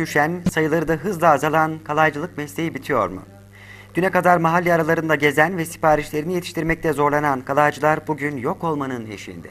düşen, sayıları da hızla azalan kalaycılık mesleği bitiyor mu? Düne kadar mahalle aralarında gezen ve siparişlerini yetiştirmekte zorlanan kalaycılar bugün yok olmanın eşiğinde.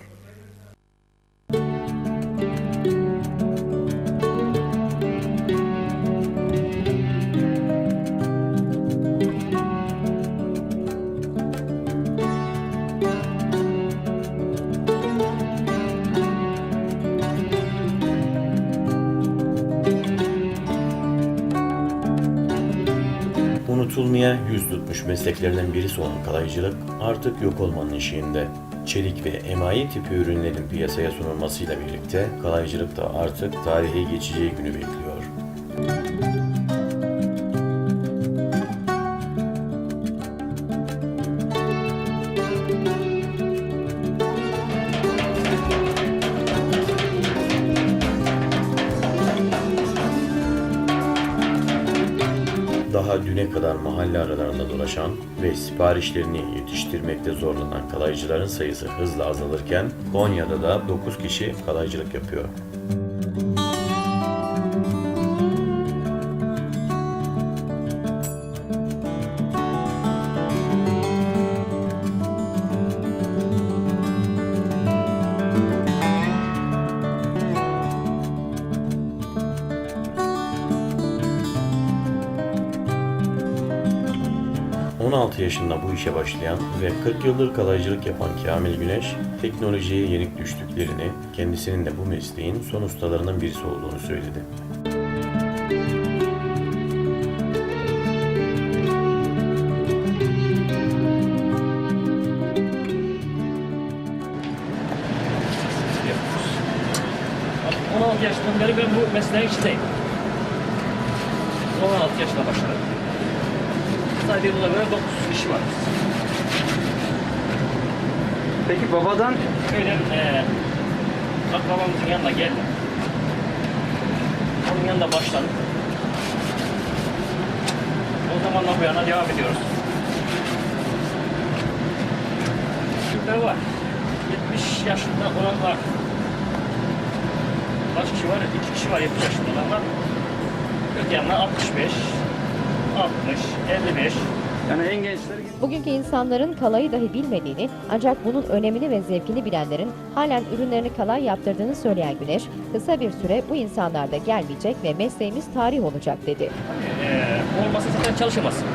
Unutulmaya yüz tutmuş mesleklerden birisi olan kalaycılık artık yok olmanın eşiğinde. Çelik ve emayi tipi ürünlerin piyasaya sunulmasıyla birlikte kalaycılık da artık tarihi geçeceği günü bekliyor. Daha düne kadar mahalle aralarında dolaşan ve siparişlerini yetiştirmekte zorlanan kalaycıların sayısı hızla azalırken Konya'da da 9 kişi kalaycılık yapıyor. ...16 yaşında bu işe başlayan ve 40 yıldır kalaycılık yapan Kamil Güneş... ...teknolojiye yenik düştüklerini... ...kendisinin de bu mesleğin son ustalarından birisi olduğunu söyledi. yapıyoruz. 16 yaşından beri ben bu mesleğin içindeyim. 16 yaşında başladım. Sadece buna göre 9 kişi var. Peki babadan Köyden eee akrabamızın yanına geldim. Onun yanında başladık. O zamandan bu yana devam ediyoruz. Türkler var. 70 yaşında olan var. Kaç kişi var? 2 kişi var 70 yaşında olan var. Öte yanına 65, 60, 55. yani en gençleri Bugünkü insanların kalayı dahi bilmediğini ancak bunun önemini ve zevkini bilenlerin halen ürünlerini kalay yaptırdığını söyleyen Güneş, kısa bir süre bu insanlar da gelmeyecek ve mesleğimiz tarih olacak dedi. Ee, olmasa zaten çalışamazsın.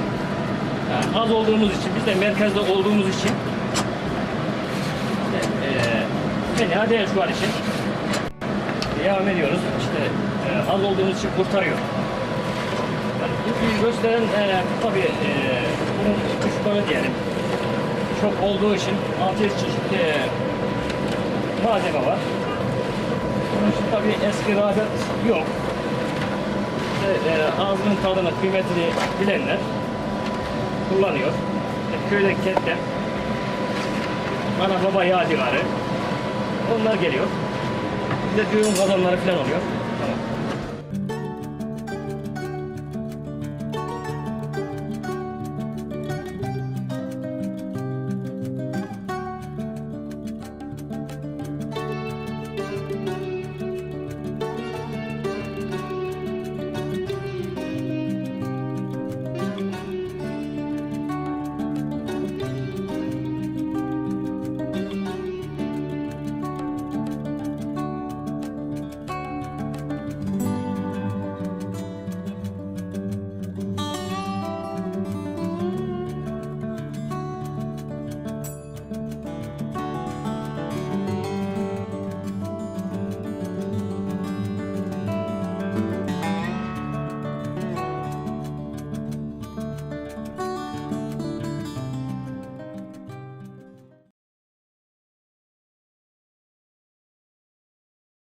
Yani az olduğumuz için, biz de merkezde olduğumuz için e, fena değil şu an için. Devam ediyoruz. İşte e, az olduğumuz için kurtarıyor. Gösteren e, tabii e, bunun düşmanı diyelim. Çok olduğu için 6 çeşit e, malzeme var. Bunun için tabii eski rağbet yok. İşte, e, ağzının tadını, kıymetini bilenler kullanıyor. İşte köydeki kentler, ana baba yadigarı, onlar geliyor. Bir de düğün kazanları falan oluyor.